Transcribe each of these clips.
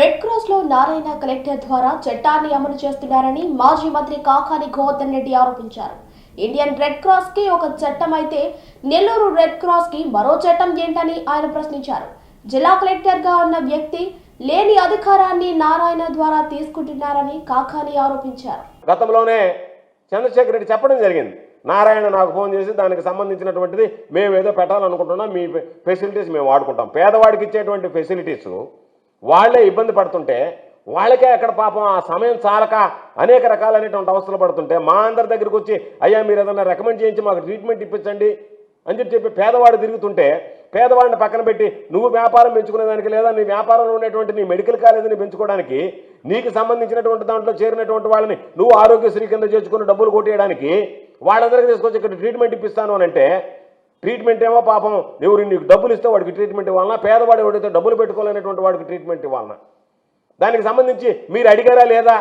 Red క్రాస్లో Narayana collector ద్వారా చట్టాన్ని అమలు చేస్తున్నారని మాజీ మంత్రి కాకాని గోవర్ధన్ రెడ్డి ఆరోపించారు. ఇండియన్ రెడ్ క్రాస్కి ఒక చట్టం అయితే నెల్లూరు రెడ్ క్రాస్కి మరో చట్టం ఏంటని ఆయన ప్రశ్నించారు. జిల్లా కలెక్టర్గా ఉన్న వ్యక్తి లేని అధికారాన్ని నారాయణ ద్వారా తీసుకుంటున్నారని కాకాని ఆరోపించారు. గతంలోనే చంద్రశేఖర్ రెడ్డి చెప్పడం జరిగింది. నారాయణ నాకు ఫోన్ చేసి దానికి సంబంధించినటువంటిది మేము ఏదో పెట్టాలనుకుంటున్నాం మీ ఫెసిలిటీస్ మేము వాడుకుంటాం. పేదవాడికి ఇచ్చేటువంటి ఫెసిలిటీస్ వాళ్ళే ఇబ్బంది పడుతుంటే వాళ్ళకే అక్కడ పాపం ఆ సమయం చాలక అనేక రకాలైనటువంటి అవస్థలు పడుతుంటే మా అందరి దగ్గరికి వచ్చి అయ్యా మీరు ఏదైనా రికమెండ్ చేయించి మాకు ట్రీట్మెంట్ ఇప్పించండి అని చెప్పి చెప్పి పేదవాడు తిరుగుతుంటే పేదవాడిని పక్కన పెట్టి నువ్వు వ్యాపారం పెంచుకునేదానికి లేదా నీ వ్యాపారంలో ఉన్నటువంటి నీ మెడికల్ కాలేజీని పెంచుకోవడానికి నీకు సంబంధించినటువంటి దాంట్లో చేరినటువంటి వాళ్ళని నువ్వు ఆరోగ్యశ్రీ కింద చేర్చుకుని డబ్బులు కొట్టేయడానికి వాళ్ళందరికీ తీసుకొచ్చి ఇక్కడ ట్రీట్మెంట్ ఇప్పిస్తాను అని అంటే ట్రీట్మెంట్ ఏమో పాపం. ఎవరు నీకు డబ్బులు ఇస్తే వాడికి ట్రీట్మెంట్ ఇవ్వాలన్నా పేదవాడు ఎవడైతే డబ్బులు పెట్టుకోలేనటువంటి వాడికి ట్రీట్మెంట్ ఇవ్వాలన్నా దానికి సంబంధించి మీరు అడిగారా లేదా?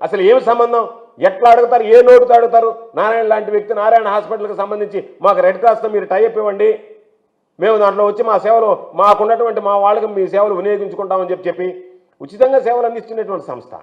అసలు ఏమి సంబంధం? ఎట్లా అడుగుతారు? ఏ నోటుతో అడుగుతారు? నారాయణ లాంటి వ్యక్తి నారాయణ హాస్పిటల్కి సంబంధించి మాకు రెడ్ క్రాస్తో మీరు టైప్ ఇవ్వండి. మేము దాంట్లో వచ్చి మా సేవలు మాకున్నటువంటి మా వాళ్ళకి మీ సేవలు వినియోగించుకుంటామని చెప్పి చెప్పి ఉచితంగా సేవలు అందిస్తున్నటువంటి సంస్థ.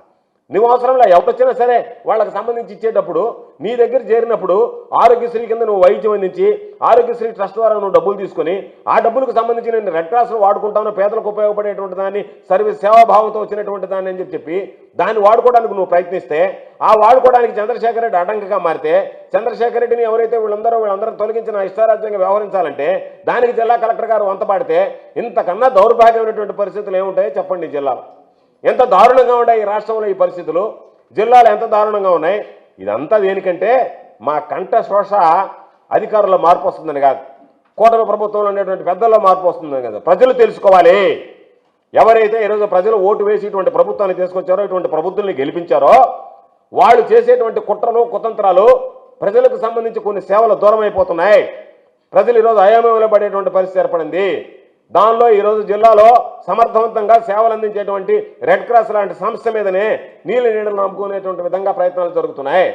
నువ్వు అవసరంలా ఎవరికొచ్చినా సరే వాళ్ళకి సంబంధించి ఇచ్చేటప్పుడు నీ దగ్గర చేరినప్పుడు ఆరోగ్యశ్రీ కింద నువ్వు వైద్యం అందించి ఆరోగ్యశ్రీ ట్రస్ట్ ద్వారా నువ్వు డబ్బులు తీసుకొని ఆ డబ్బులకు సంబంధించి నేను రెడ్ క్రాస్లో వాడుకుంటాను పేదలకు ఉపయోగపడేటువంటి దాన్ని సర్వీస్ సేవాభావంతో వచ్చినటువంటి దాన్ని అని చెప్పి చెప్పి దాన్ని వాడుకోవడానికి నువ్వు ప్రయత్నిస్తే ఆ వాడుకోవడానికి చంద్రశేఖర్ రెడ్డి అడ్డంకిగా మారితే చంద్రశేఖర్ రెడ్డిని ఎవరైతే వీళ్ళందరూ వీళ్ళందరూ తొలగించిన ఇష్టారాజ్యంగా వ్యవహరించాలంటే దానికి జిల్లా కలెక్టర్ గారు వంతపాడితే ఇంతకన్నా దౌర్భాగ్యమైనటువంటి పరిస్థితులు ఏముంటాయో చెప్పండి జిల్లాలో. ఎంత దారుణంగా ఉన్నాయి ఈ రాష్ట్రంలో ఈ పరిస్థితులు? జిల్లాలు ఎంత దారుణంగా ఉన్నాయి? ఇదంతా దేనికంటే మా కంఠ శోష అధికారుల మార్పు వస్తుందని కాదు. కూటమి ప్రభుత్వంలో ఉండేటువంటి పెద్దల్లో మార్పు వస్తుందని కదా. ప్రజలు తెలుసుకోవాలి. ఎవరైతే ఈరోజు ప్రజలు ఓటు వేసి ఇటువంటి ప్రభుత్వాన్ని తీసుకొచ్చారో ఇటువంటి ప్రభుత్వాన్ని గెలిపించారో వాళ్ళు చేసేటువంటి కుట్రలు కుతంత్రాలు ప్రజలకు సంబంధించి కొన్ని సేవలు దూరం అయిపోతున్నాయి ప్రజలు ఈరోజు అయోమయంలో పడేటువంటి పరిస్థితి ఏర్పడింది. దానిలో ఈరోజు జిల్లాలో సమర్థవంతంగా సేవలు అందించేటువంటి రెడ్ క్రాస్ లాంటి సంస్థ మీదనే నీళ్ళ నీడలు నమ్ముకునేటువంటి విధంగా ప్రయత్నాలు జరుగుతున్నాయి.